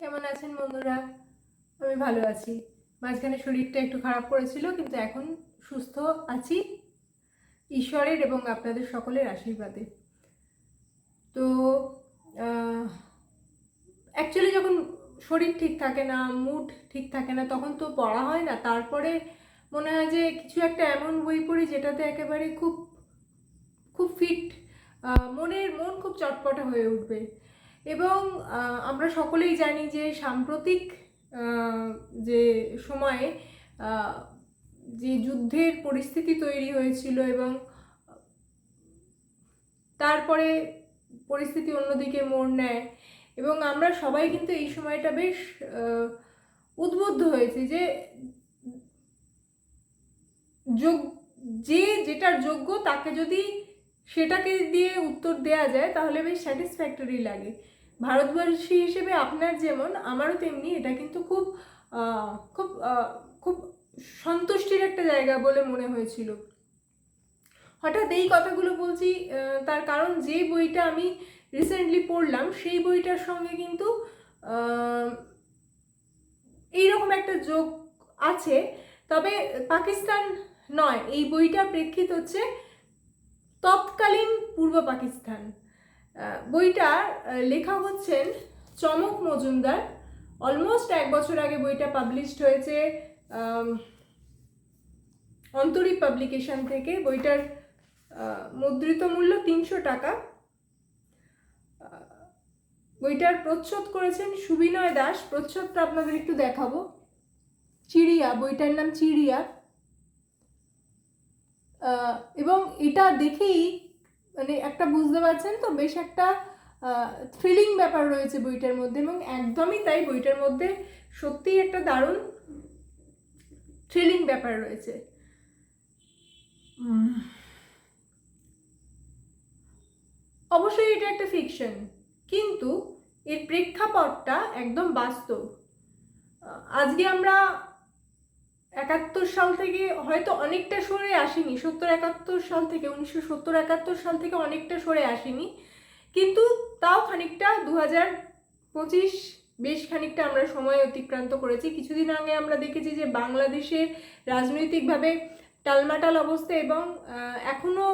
কেমন আছেন বন্ধুরা? আমি ভালো আছি। মাঝখানে শরীরটা একটু খারাপ করেছিল, কিন্তু এখন সুস্থ আছি ঈশ্বরের এবং আপনাদের সকলের আশীর্বাদে। তো অ্যাকচুয়ালি যখন শরীর ঠিক থাকে না মুড ঠিক থাকে না, তখন তো পড়া হয় না। তারপরে মনে হয় যে কিছু একটা এমন বই পড়ি যেটাতে একেবারে খুব খুব ফিট মনের, মন খুব চটপটা হয়ে উঠবে। এবং আমরা সকলেই জানি যে সাম্প্রতিক যে সময়ে যে যুদ্ধের পরিস্থিতি তৈরি হয়েছিল এবং তারপরে পরিস্থিতি অন্যদিকে মোড় নেয় এবং আমরা সবাই কিন্তু এই সময়টা বেশ উদ্বুদ্ধ হয়েছি যে যোগ, যে যেটার যোগ্য তাকে যদি সেটাকে দিয়ে উত্তর দেয়া যায় তাহলে বেশ স্যাটিসফ্যাক্টরি লাগে। ভারতবর্ষী হিসেবে আপনার যেমন, আমারও তেমনি, এটা কিন্তু খুব খুব খুব সন্তুষ্টির একটা জায়গা বলে মনে হয়েছিল। হঠাৎ এই কথাগুলো বলছি তার কারণ যে বইটা আমি রিসেন্টলি পড়লাম, সেই বইটার সঙ্গে কিন্তু এইরকম একটা যোগ আছে। তবে পাকিস্তান নয়, এই বইটার প্রেক্ষিত হচ্ছে তৎকালীন পূর্ব পাকিস্তান। বইটা লেখা হচ্ছেন চমক মজুমদার। অলমোস্ট এক বছর আগে বইটা পাবলিশড হয়েছে আম, অন্তরীপ পাবলিকেশন থেকে। বইটার মুদ্রিত মূল্য তিনশো টাকা। বইটার প্রচ্ছদ করেছেন সুবিনয় দাস। প্রচ্ছদটা আপনাদের একটু দেখাবো। চিড়িয়া বইটার নাম চিড়িয়া। এবং এটা দেখেই মানে একটা বুঝতে পারছেন তো? বেশ একটা থ্রিলিং ব্যাপার রয়েছে বইটার মধ্যে এবং একদমই তাই বইটার মধ্যে সত্যিই একটা দারুণ থ্রিলিং ব্যাপার রয়েছে। অবশ্যই এটা একটা ফিকশন কিন্তু এর প্রেক্ষাপটটা একদম বাস্তব। আজকে আমরা একাত্তর সাল থেকে হয়তো অনেকটা সরে আসেনি সত্তর একাত্তর সাল থেকে উনিশশো সত্তর একাত্তর সাল থেকে অনেকটা সরে আসেনি। কিন্তু তাও খানিকটা দু হাজার পঁচিশ বেশ খানিকটা আমরা সময় অতিক্রান্ত করেছি। কিছুদিন আগে আমরা দেখেছি যে বাংলাদেশে রাজনৈতিকভাবে টালমাটাল অবস্থা এবং আহ, এখনও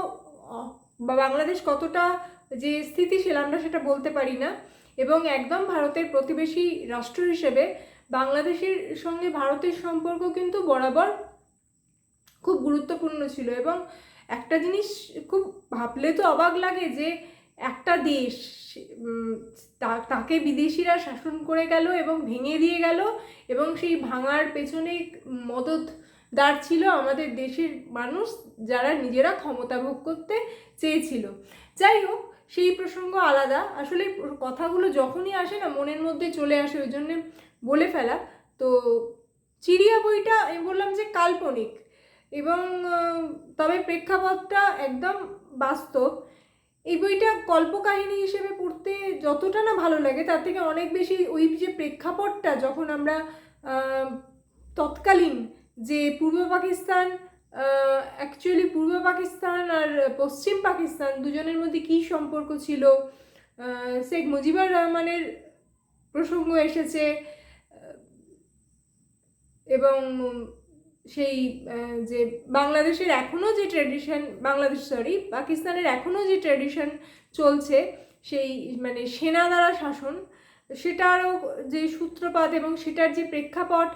বা বাংলাদেশ কতটা যে স্থিতিশীল আমরা সেটা বলতে পারি না। এবং একদম ভারতের প্রতিবেশী রাষ্ট্র হিসেবে বাংলাদেশের সঙ্গে ভারতের সম্পর্ক কিন্তু বরাবর খুব গুরুত্বপূর্ণ ছিল এবং একটা জিনিস খুব ভাবলে তো অবাক লাগে যে একটা দেশ তাকে বিদেশিরা শাসন করে গেল এবং ভেঙে দিয়ে গেল এবং সেই ভাঙার পেছনে মদতদার ছিল আমাদের দেশের মানুষ যারা নিজেরা ক্ষমতা ভোগ করতে চেয়েছিল। যাই হোক, সেই প্রসঙ্গ আলাদা। আসলে কথাগুলো যখনই আসে না, মনের মধ্যে চলে আসে। ওই জন্যে বলে ফেলা। তো চিড়িয়া বইটা আমি বললাম যে কাল্পনিক এবং তবে প্রেক্ষাপটটা একদম বাস্তব। এই বইটা কল্পকাহিনী হিসেবে পড়তে যতটা না ভালো লাগে, তার থেকে অনেক বেশি ওই যে প্রেক্ষাপটটা যখন আমরা তৎকালীন যে পূর্ব পাকিস্তান অ্যাকচুয়ালি পূর্ব পাকিস্তান আর পশ্চিম পাকিস্তান দুজনের মধ্যে কী সম্পর্ক ছিল শেখ মুজিবুর রহমানের প্রসঙ্গ এসেছে এবং সেই যে বাংলাদেশের এখনও যে ট্র্যাডিশন বাংলাদেশ সরি পাকিস্তানের এখনও যে ট্র্যাডিশন চলছে, সেই মানে সেনা দ্বারা শাসন, সেটারও যে সূত্রপাত এবং সেটার যে প্রেক্ষাপট,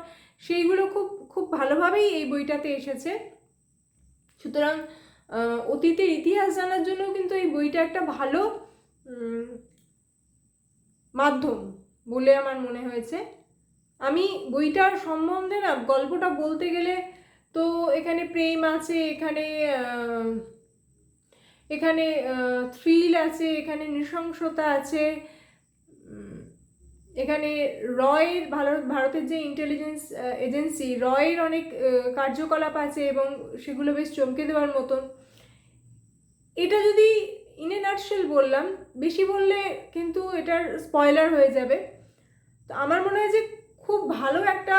সেইগুলো খুব খুব ভালোভাবেই এই বইটাতে এসেছে। সুতরাং অতীতের ইতিহাস জানার জন্য কিন্তু এই বইটা একটা ভালো মাধ্যম বলে আমার মনে হয়েছে। আমি বইটার সম্বন্ধে না, গল্পটা বলতে গেলে তো এখানে প্রেম আছে, এখানে এখানে থ্রিল আছে, এখানে নৃশংসতা আছে এখানে রয়ের ভারত, ভারতের যে ইন্টেলিজেন্স এজেন্সি রয়ের অনেক কার্যকলাপ আছে এবং সেগুলো বেশ চমকে দেওয়ার মতন। এটা যদি ইন এ নাটশেল বললাম, বেশি বললে কিন্তু এটার স্পয়লার হয়ে যাবে। তো আমার মনে হয় যে খুব ভালো একটা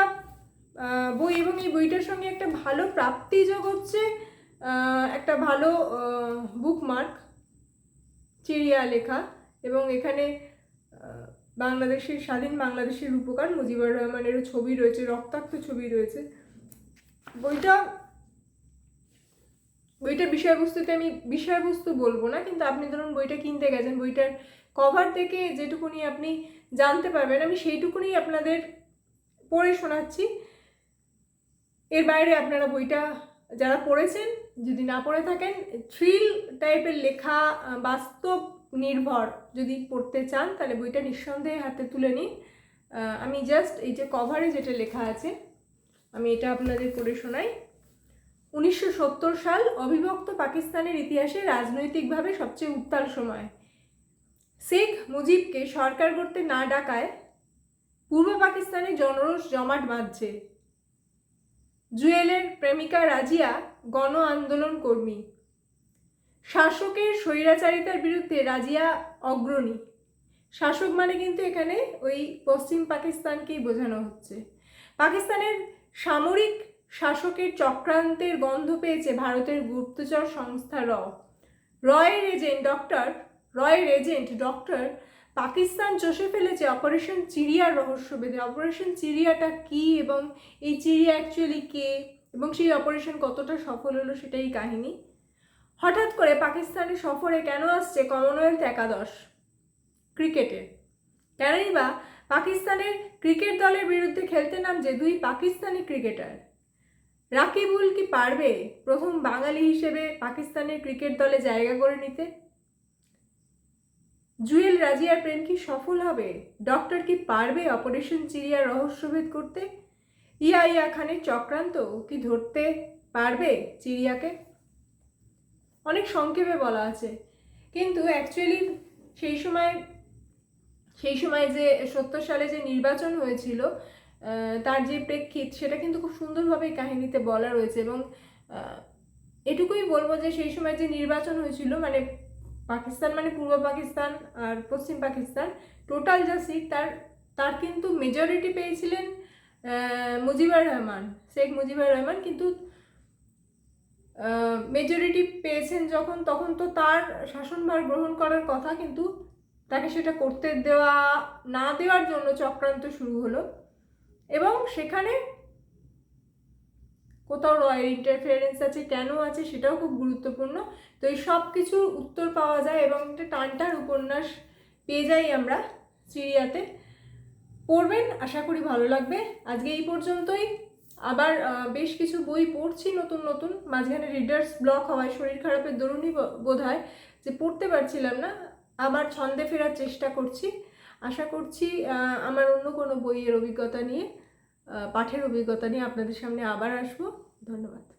বই এবং এই বইটার সঙ্গে একটা ভালো প্রাপ্তি যোগ হচ্ছে একটা ভালো বুকমার্ক চিড়িয়া লেখা এবং এখানে বাংলাদেশের, স্বাধীন বাংলাদেশের রূপকার মুজিবুর রহমানেরও ছবি রয়েছে, রক্তাক্ত ছবি রয়েছে। বইটা বইটার বিষয়বস্তুতে আমি, বিষয়বস্তু বলব না, কিন্তু আপনি ধরুন বইটা কিনতে গেছেন, বইটার কভার থেকে যেটুকুনি আপনি জানতে পারবেন, আমি সেইটুকুনি আপনাদের পড়ে শোনাচ্ছি। এর বাইরে আপনারা বইটা যারা পড়েছেন, যদি না পড়ে থাকেন থ্রিল টাইপের লেখা বাস্তব নির্ভর যদি পড়তে চান, তাহলে বইটা নিঃসন্দেহে হাতে তুলে নিন। আমি জাস্ট এই যে কভারে যেটা লেখা আছে, আমি এটা আপনাদের পড়ে শোনাই। উনিশশো সত্তর সাল, অবিভক্ত পাকিস্তানের ইতিহাসে রাজনৈতিকভাবে সবচেয়ে উত্তাল সময়। শেখ মুজিবকে সরকার করতে না ডাকায় পূর্ব পাকিস্তানে জনরোষ জমাট বাঁধছে। জুয়েলের প্রেমিকা রাজিয়া গণ আন্দোলন কর্মী। শাসকের স্বৈরাচারিতার বিরুদ্ধে রাজিয়া অগ্রণী। শাসক মানে কিন্তু এখানে ওই পশ্চিম পাকিস্তানকেই বোঝানো হচ্ছে। পাকিস্তানের সামরিক শাসকের চক্রান্তের গন্ধ পেয়েছে ভারতের গুপ্তচর সংস্থা র। রয়ের এজেন্ট ডক্টর, রয়ের এজেন্ট ডক্টর পাকিস্তান চষে ফেলেছে অপারেশন চিড়িয়ার রহস্যভেদে অপারেশন চিড়িয়াটা কি এবং এই চিড়িয়া অ্যাকচুয়ালি কে এবং সেই অপারেশন কতটা সফল হলো সেটাই কাহিনী। হঠাৎ করে পাকিস্তানের সফরে কেন আসছে কমনওয়েলথ একাদশ ক্রিকেটে? কেনই বা পাকিস্তানের ক্রিকেট দলের বিরুদ্ধে খেলতে নামছে দুই পাকিস্তানি ক্রিকেটার। রাকিবুল কি পারবে প্রথম বাঙালি হিসেবে পাকিস্তানের ক্রিকেট দলে জায়গা করে নিতে? জুয়েল রাজিয়ার প্রেম কি সফল হবে? ডক্টর কি পারবে অপারেশন চিড়িয়ার রহস্যভেদ করতে? ইয়া ইয়া খানের চক্রান্ত কি ধরতে পারবে চিড়িয়াকে? অনেক সংক্ষেপে বলা আছে। কিন্তু অ্যাকচুয়ালি সেই সময় সেই সময় যে সত্তর সালে যে নির্বাচন হয়েছিল তার যে প্রেক্ষিত, সেটা কিন্তু খুব সুন্দরভাবে কাহিনীতে বলা রয়েছে এবং এটুকুই বলব যে সেই সময় যে নির্বাচন হয়েছিল মানে পাকিস্তান মানে পূর্ব পাকিস্তান আর পশ্চিম পাকিস্তান। টোটাল যা সিট তার তার কিন্তু মেজরিটি পেয়েছিলেন মুজিবুর রহমান, শেখ মুজিবুর রহমান। কিন্তু মেজরিটি পেয়েছেন যখন, তখন তো তার শাসনভার গ্রহণ করার কথা, কিন্তু তাকে সেটা করতে দেওয়া, না দেওয়ার জন্য চক্রান্ত শুরু হলো। এবং সেখানে কোথাও রয়ের ইন্টারফিয়ারেন্স আছে, কেন আছে সেটাও খুব গুরুত্বপূর্ণ। তো এই সব কিছুর উত্তর পাওয়া যায় এবং একটা টানটার উপন্যাস পেয়ে যাই আমরা সিরিয়াতে। পড়বেন, আশা করি ভালো লাগবে। আজকে এই পর্যন্তই। আবার বেশ কিছু বই পড়ছি নতুন নতুন। মাঝখানে রিডার্স ব্লক হওয়ায় শরীর খারাপের দরুনই বোধ হয় যে পড়তে পারছিলাম না। আবার ছন্দে ফেরার চেষ্টা করছি। আশা করছি আমার অন্য কোনো বইয়ের অভিজ্ঞতা নিয়ে। পাঠের অভিজ্ঞতা নিয়ে আপনাদের সামনে আবার আসব। ধন্যবাদ।